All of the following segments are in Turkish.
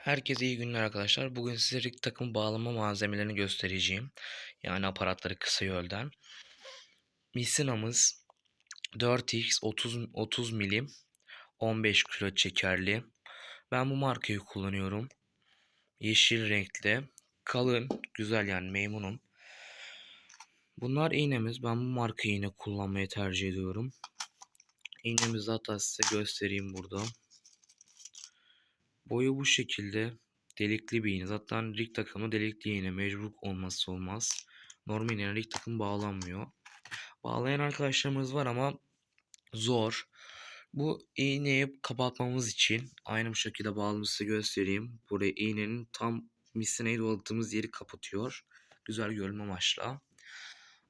Herkese iyi günler arkadaşlar. Bugün size rig takım bağlama malzemelerini göstereceğim. Yani aparatları kısa yoldan. Misina'mız 4x 30 30 milim 15 kilo çekerli. Ben bu markayı kullanıyorum. Yeşil renkli. Kalın, güzel yani memnunum. Bunlar iğnemiz. Ben bu marka iğne kullanmayı tercih ediyorum. İğnemizi hatta size göstereyim burada. Boyu bu şekilde delikli bir iğne. Zaten rig takımı delikli iğne mecbur olmazsa olmaz. Normal iğne rig takım bağlanmıyor. Bağlayan arkadaşlarımız var ama zor. Bu iğneyi kapatmamız için aynı bu şekilde size göstereyim. Buraya iğnenin tam misineyi dolattığımız yeri kapatıyor. Güzel görünme amaçla.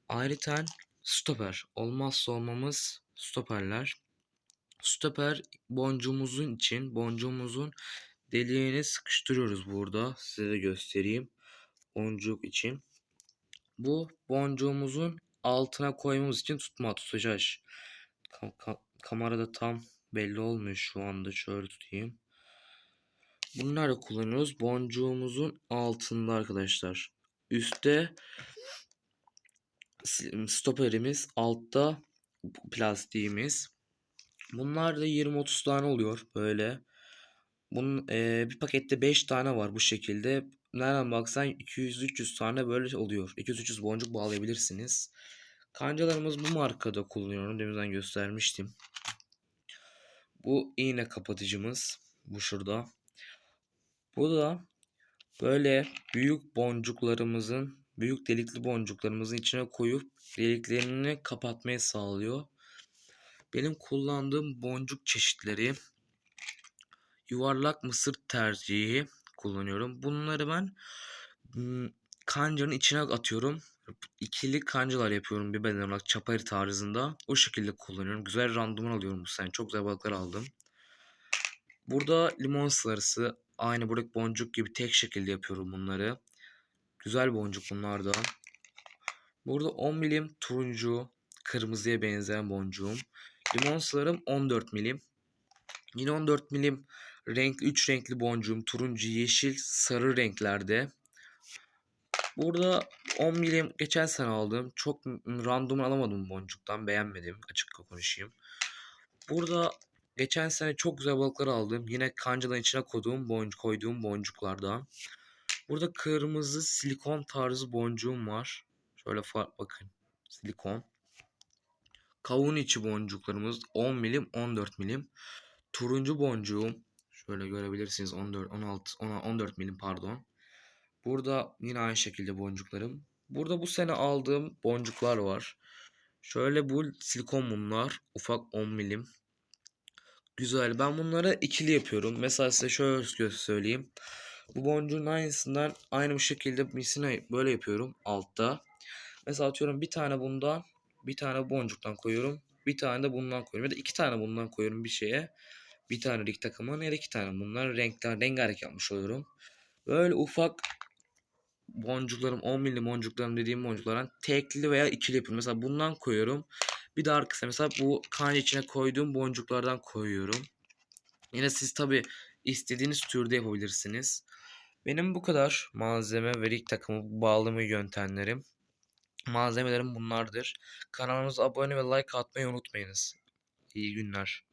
Ayrıca stoper. Olmazsa olmamız stoperler. Stoper boncuğumuzun için boncuğumuzun deliğini sıkıştırıyoruz burada. Size de göstereyim. Boncuk için. Bu boncuğumuzun altına koymamız için tutma tutacağız. Ka- ka- kamerada tam belli olmuyor şu anda. Şöyle tutayım. Bunları kullanıyoruz. Boncuğumuzun altında arkadaşlar. Üstte stoperimiz, altta plastiğimiz. Bunlar da 20-30 tane oluyor böyle. Bunun e, bir pakette 5 tane var bu şekilde. Nereden baksan 200-300 tane böyle oluyor. 200-300 boncuk bağlayabilirsiniz. Kancalarımız bu markada kullanıyorum. Demirden göstermiştim. Bu iğne kapatıcımız. Bu şurada. Bu da böyle büyük boncuklarımızın büyük delikli boncuklarımızın içine koyup deliklerini kapatmayı sağlıyor. Benim kullandığım boncuk çeşitleri yuvarlak mısır tercihi kullanıyorum. Bunları ben kancanın içine atıyorum. İkili kancalar yapıyorum bir beden olarak çapayır tarzında. O şekilde kullanıyorum. Güzel randıman alıyorum bu sene. Çok güzel balıklar aldım. Burada limon sarısı aynı buradaki boncuk gibi tek şekilde yapıyorum bunları. Güzel boncuk bunlar da. Burada 10 milim turuncu, kırmızıya benzeyen boncuğum. Limon sarım 14 milim. Yine 14 milim renk 3 renkli boncuğum turuncu, yeşil, sarı renklerde. Burada 10 milim geçen sene aldım. Çok random alamadım boncuktan. Beğenmedim. Açık konuşayım. Burada geçen sene çok güzel balıklar aldım. Yine kancadan içine koyduğum, boncuk, koyduğum boncuklardan. Burada kırmızı silikon tarzı boncuğum var. Şöyle bakın. Silikon. Kavun içi boncuklarımız 10 milim 14 milim. Turuncu boncuğum şöyle görebilirsiniz 14 16 14 milim pardon. Burada yine aynı şekilde boncuklarım. Burada bu sene aldığım boncuklar var. Şöyle bu silikon bunlar. Ufak 10 milim. Güzel. Ben bunları ikili yapıyorum. Mesela size şöyle söyleyeyim. Bu boncuğun aynısından aynı bu şekilde misine böyle yapıyorum altta. Mesela atıyorum bir tane bundan bir tane boncuktan koyuyorum. Bir tane de bundan koyuyorum. Ya da iki tane bundan koyuyorum bir şeye. Bir tane rig takımına ya da iki tane bunlar renkler rengarenk yapmış oluyorum. Böyle ufak boncuklarım 10 milim boncuklarım dediğim boncuklardan tekli veya ikili yapıyorum. Mesela bundan koyuyorum. Bir de arkasına mesela bu kanca içine koyduğum boncuklardan koyuyorum. Yine siz tabi istediğiniz türde yapabilirsiniz. Benim bu kadar malzeme ve rig takımı bağlama yöntemlerim. Malzemelerim bunlardır. Kanalımıza abone ve like atmayı unutmayınız. İyi günler.